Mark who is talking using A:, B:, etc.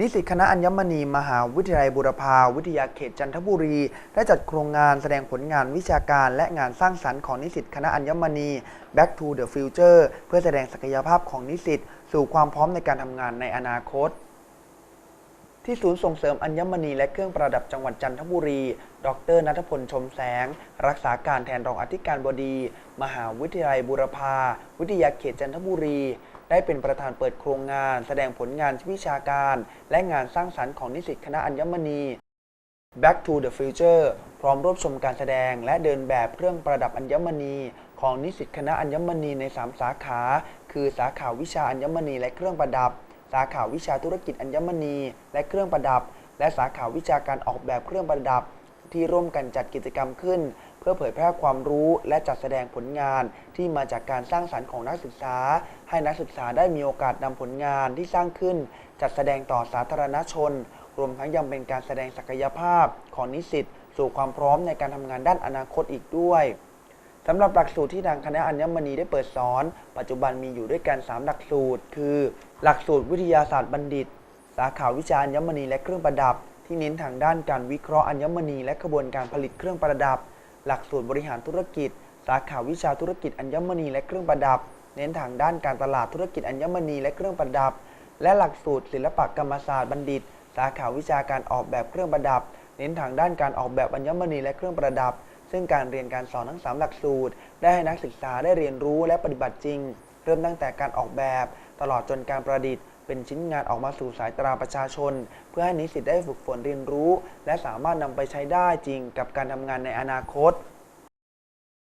A: นิสิตคณะอัญมณีมหาวิทยาลัยบุรพาวิทยาเขตจันทบุรี ได้จัดโครงงานแสดงผลงานวิชาการและงานสร้างสรรค์ของนิสิตคณะอัญมณี Back to the Future เพื่อแสดงศักยภาพของนิสิตสู่ความพร้อมในการทำงานในอนาคต ที่ศูนย์ส่งเสริมอัญมณีและเครื่องประดับจังหวัดจันทบุรี ดรนัทพลชมแสง รักษาการแทนรองอธิการบดี มหาวิทยาลัยบุรพา วิทยาเขตจันทบุรี ได้เป็นประธานเปิดโครงงาน แสดงผลงานวิชาการ และงานสร้างสรรค์ของนิสิตคณะอัญมณี Back to the Future พร้อมร่วมชมการแสดงและเดินแบบเครื่องประดับอัญมณี ของนิสิตคณะอัญมณีใน 3 สาขา คือสาขาวิชาอัญมณีและเครื่องประดับ สาขาวิชาธุรกิจอัญมณี และเครื่องประดับ และสาขาวิชาการออกแบบเครื่องประดับ ที่ร่วมกันจัดกิจกรรมขึ้น เพื่อเผยแพร่ความรู้และจัดแสดงผลงานที่มาจากการสร้างสรรค์ของนักศึกษา ให้นักศึกษาได้มีโอกาสนำผลงานที่สร้างขึ้น จัดแสดงต่อสาธารณชน รวมทั้งยังเป็นการแสดงศักยภาพของนิสิตสู่ความพร้อมในการทำงานด้านอนาคตอีกด้วย สำหรับหลักสูตรที่ทางคณะอัญมณีได้เปิดสอน ปัจจุบันมีอยู่ด้วยกัน 3 หลักสูตร คือ หลักสูตรวิทยาศาสตร์บัณฑิต สาขาวิชาอัญมณีและเครื่องประดับ ที่เน้นทางด้านการวิเคราะห์อัญมณีและกระบวนการผลิตเครื่องประดับ หลักสูตรบริหารธุรกิจ สาขาวิชาธุรกิจอัญมณีและเครื่องประดับ เน้นทางด้านการตลาดธุรกิจอัญมณีและเครื่องประดับ และหลักสูตรศิลปกรรมศาสตร์บัณฑิต สาขาวิชาการออกแบบเครื่องประดับ เน้นทางด้านการออกแบบอัญมณีและเครื่องประดับ ซึ่งการเรียนการสอนทั้ง 3 หลักสูตร ได้ให้นักศึกษาได้เรียนรู้และปฏิบัติจริง เริ่มตั้งแต่การออกแบบ ตลอดจนการประดิษฐ์ เป็นชิ้นงานออกมาสู่สายตราประชาชน เพื่อให้นิสิตได้ฝึกฝนเรียนรู้ และสามารถนำไปใช้ได้จริงกับการทำงานในอนาคต